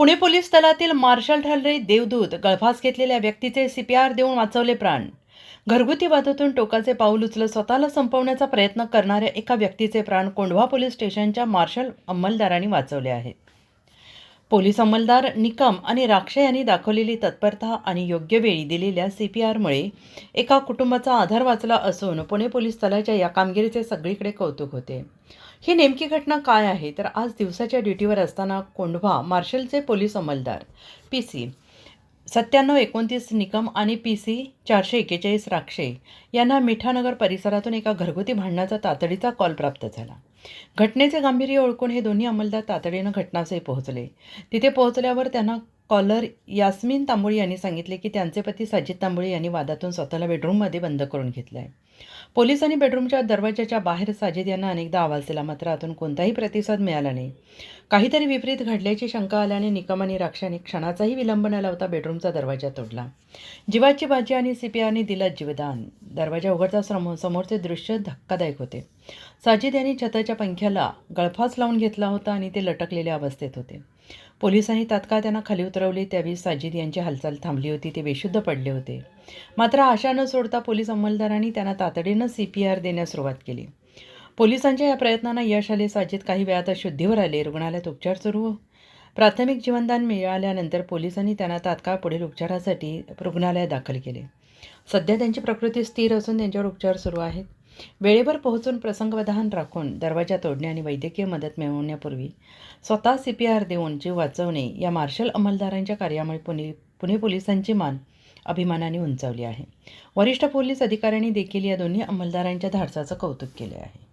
Pune police दलातील marshal ठरले देवदूत गळफास घेतलेल्या व्यक्तीचे सीपीआर देऊन वाचवले प्राण. घरगुती वादातून टोकाचे पाऊल उचलत स्वतःला संपवण्याचा प्रयत्न करणाऱ्या एका व्यक्तीचे प्राण कोंढवा पोलीस स्टेशनच्या मार्शल अंमलदारांनी वाचवले आहेत पोलीस अंमलदार निकम आणि राक्षे यांनी दाखवलेली तत्परता आणि योग्य वेळी दिलेल्या सी पी आरमुळे एका कुटुंबाचा आधार वाचला असून पुणे पोलीस दलाच्या या कामगिरीचे सगळीकडे कौतुक होते. ही नेमकी घटना काय आहे? तर आज दिवसाच्या ड्युटीवर असताना कोंढवा मार्शलचे पोलीस अंमलदार पी सी सत्त्याण्णव एकोणतीस निकम आणि पी सी चारशे एक्केचाळीस राक्षे यांना मिठानगर परिसरातून एका घरगुती भांडणाचा तातडीचा कॉल प्राप्त झाला. घटनेचे गांभीर्य ओळखून हे दोन्ही अंमलदार तातडीनं घटनास्थळी पोहोचले. तिथे पोहोचल्यावर त्यांना कॉलर यास्मिन तांबोळी यांनी सांगितले की त्यांचे पती साजिद तांबोळी यांनी वादातून स्वतःला बेडरूममध्ये बंद करून घेतलं आहे पोलिसांनी बेडरूमच्या दरवाजाच्या बाहेर साजिद यांना अनेकदा आवाज दिला मात्र आतून कोणताही प्रतिसाद मिळाला नाही. काहीतरी विपरीत घडल्याची शंका आल्याने निकम आणि राक्षाने क्षणाचाही विलंब न लावता बेडरूमचा दरवाजा तोडला. जीवाची बाजी आणि सीपीआरने पी दिलं जीवदान. दरवाजा उघडता समोर समोरचे दृश्य धक्कादायक होते. साजिद यांनी छताच्या पंख्याला गळफास लावून घेतला होता आणि ते लटकलेल्या अवस्थेत होते. पोलिसांनी तात्काळ त्यांना खाली उतरवले त्यावेळी साजिद यांची हालचाल थांबली होती ते बेशुद्ध पडले होते. मात्र आशा न सोडता पोलीस अंमलदारांनी त्यांना तातडीनं सी पी आर देण्यास सुरुवात केली. पोलिसांच्या या प्रयत्नांना यश आले साजिद काही वेळात शुद्धीवर आले. रुग्णालयात उपचार सुरू. प्राथमिक जीवनदान मिळाल्यानंतर पोलिसांनी त्यांना तात्काळ पुढील उपचारासाठी रुग्णालयात दाखल केले. सध्या त्यांची प्रकृती स्थिर असून त्यांच्यावर उपचार सुरू आहेत. वेळेवर पोहोचून प्रसंगवधान राखून दरवाजा तोडणे आणि वैद्यकीय मदत मिळवण्यापूर्वी स्वतः सी पी आर देऊन जीव वाचवणे या मार्शल अंमलदारांच्या कार्यामुळे पुणे पुणे पोलिसांची मान अभिमानाने उंचावली आहे. वरिष्ठ पोलीस अधिकाऱ्यांनी देखील या दोन्ही अंमलदारांच्या धाडसाचं कौतुक केले आहे.